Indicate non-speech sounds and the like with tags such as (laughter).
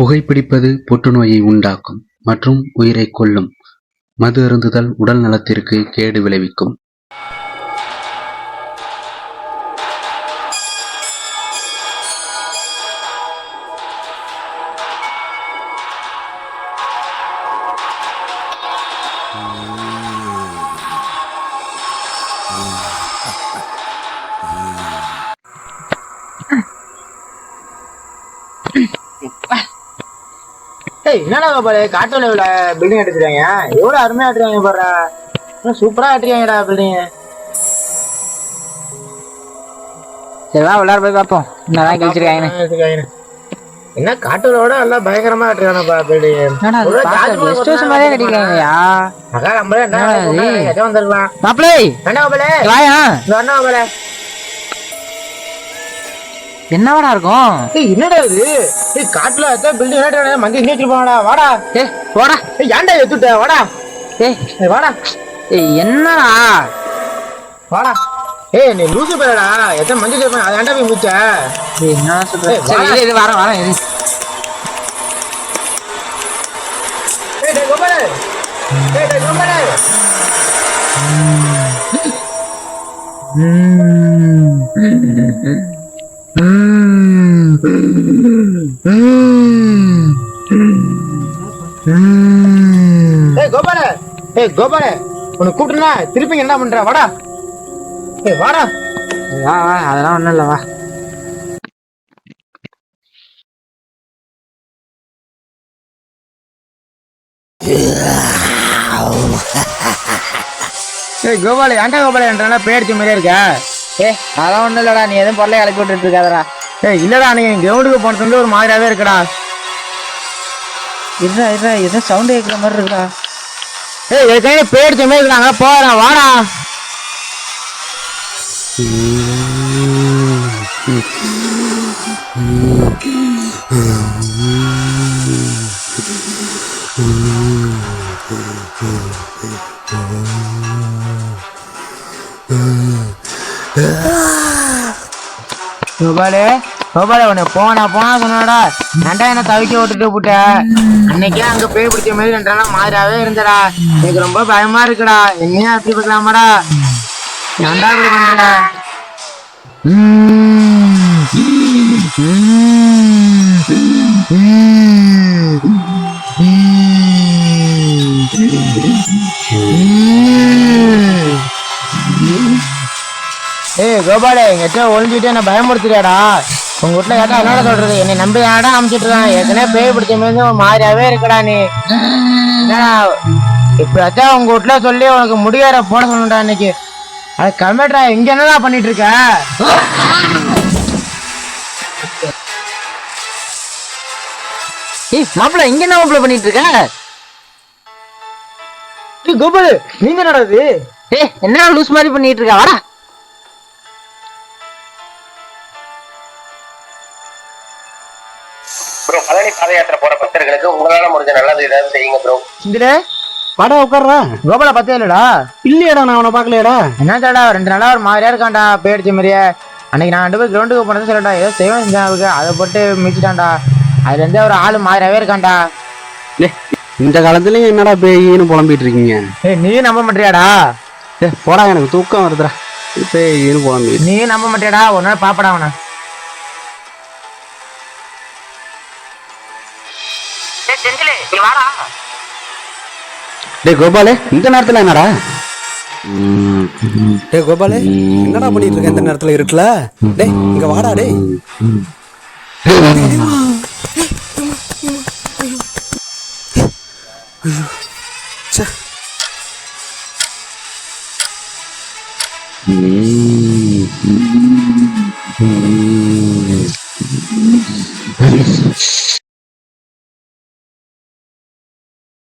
புகைப்பிடிப்பது புற்றுநோயை உண்டாக்கும் மற்றும் உயிரைக் கொல்லும். மது அருந்துதல் உடல் நலத்திற்கு கேடு விளைவிக்கும். ஏய் என்னடா பாரு? காட்டுல இவ்வளோ பில்டிங் எடுத்துருக்காங்க. எவ்வளோ அருமையா எடுத்துருக்காங்க பாரு சூப்பரா எடுத்துருக்காங்கடா பில்டிங் சரி வா உள்ளார போய் பார்ப்போம். என்னதான் கழிச்சிருக்காங்கன்னு. என்ன காட்டுலோட எல்லாம் பயங்கரமா எடுத்துருக்கானப்பா பில்டிங் கெஸ்ட் ஹவுஸ் மாதிரியே கட்டிருக்காங்கய்யா. அக்கா நம்மளே என்ன வந்துருக்கலாம்? மாப்பிளை என்ன பாபலே வாயா. என்ன பாபலே என்னவாடா இருக்கும்? ஏய் என்னடா இது? ஏய் காட்டுல எத்தனை பில்டிங் என்ன மந்தி இன்னி வச்சிருப்பாங்கடா வாடா. ஏ போடா. ஏய் ஏன்டா எடுத்துட்ட? வாடா. ஏய். ஏய் வாடா. ஏய் என்னடா? வாடா. ஏய் நீ லூசு பேரடா. எத்தனை மந்தி வச்சிருப்பாங்க அதை ஏன்டா போய் முடிச்ச ஏய் என்ன சொல்ற? சரி வாடா. வரேன் வரேன் இரு. ஏய் டேய் கோபாலே ஏய் டேய் கோபாலே ஏய் கோபாலே. ஏய் கோபாலே. உன்னை கூப்பிட்டுனா திருப்பி என்ன பண்ற? வாடா. ஏய் வாடா. வா வா அதெல்லாம் ஒண்ணும் இல்ல வா. ஏய் கோபாலே ஏன்டா கோபாலே என்றா பேடிச்ச மாதிரியே இருக்க? ஏய் அதெல்லாம் ஒண்ணும் இல்லடா நீ எதுவும் பொருளை இறக்கி விட்டுட்டு இருக்காதடா. ஏய் இல்லடா நீ கிரவுண்டுக்கு போனது வந்து ஒரு மாதிரியாவே இருக்குடா. இருடா இருடா ஏதோ சவுண்ட் கேட்குற மாதிரி இருக்குடா. ஏய் ஏற்கனவே பேடிச்ச மாதிரி இருக்காங்க போறேன் வாடா. (laughs) கோபாலே கோபாலே உன்னை போனா போனா சொன்னாடா. நண்டா என்ன தவிக்க விட்டுட்டு போட்ட? அன்னைக்கே அங்க பேய் பிடிச்ச மாதிரி ரெண்டு மாதிரியாவே இருந்தடா. எனக்கு ரொம்ப பயமா இருக்குடா. என்னையா அப்படி பார்க்கலாமாடா ஏன்டா இப்படி பண்ற? ஏய் கோபாலே எங்கிட்ட ஒழிஞ்சுட்டு என்ன பயமுறுத்துறியாடா? உங்க வீட்டுல கேட்டா என்னடா சொல்றது? என்னை நம்பி யாரா அமைச்சிட்டு இருக்கான் ஏற்கனவே பேய் பிடிச்ச மாதிரி ஒரு மாதிரியாவே இருக்கடா நீ. என்னடா இப்படியாச்சும் உங்க வீட்டுல சொல்லி உனக்கு முடியார போட சொல்லணும்டா இன்னைக்கு. அது கமெட்ரா இங்க என்னடா பண்ணிட்டு இருக்க ஏய் மாப்பிள இங்க என்ன மாப்பிள பண்ணிட்டு இருக்க கோபாலு நீங்க என்னடா இது? ஏய் என்ன லூஸ் மாதிரி பண்ணிட்டு இருக்க வாடா. ப்ரோ பழனி பாத யாத்திரை போற பக்தர்களுக்கு உங்களால முடிஞ்ச நல்லது ஏதாவது செய்யுங்க ப்ரோ இதுல வாடா உட்கார்றா. கோபால பத்தே இல்லடா? இல்லையடா நான் அவனை பாக்கலையடா என்னடா ரெண்டு நாளா ஒரு மாதிரியா இருக்கான்டா பேடிச்ச மாதிரியே. அன்னைக்கு நான் ரெண்டு பேர் கிரவுண்டுக்கு போனது சொல்லடா ஏதோ செய்வன் செஞ்சான் அவருக்கு அதை போட்டு மிச்சிட்டான்டா அதுல இருந்து ஒரு ஆளு மாதிரியாவே இருக்கான்டா. டேய், இந்த காலத்துலயும் என்னடா பேயின்னு புலம்பிட்டு இருக்கீங்க? ஏய் நீ நம்ப மாட்டியாடா? டேய், போடா எனக்கு தூக்கம் வருதுடா. பேயின்னு புலம்பிட்டு நீ நம்ப மாட்டியாடா? ஒரு நாள் பாப்படா அவனை. டேய் கோபாலே இந்த நேரத்துல என்னடா? டேய் கோபாலே என்னடா பண்ணிட்டு இருக்க? இந்த நேரத்துல இருக்குல்ல டேய் இங்க வாடா டேய். ச்சே.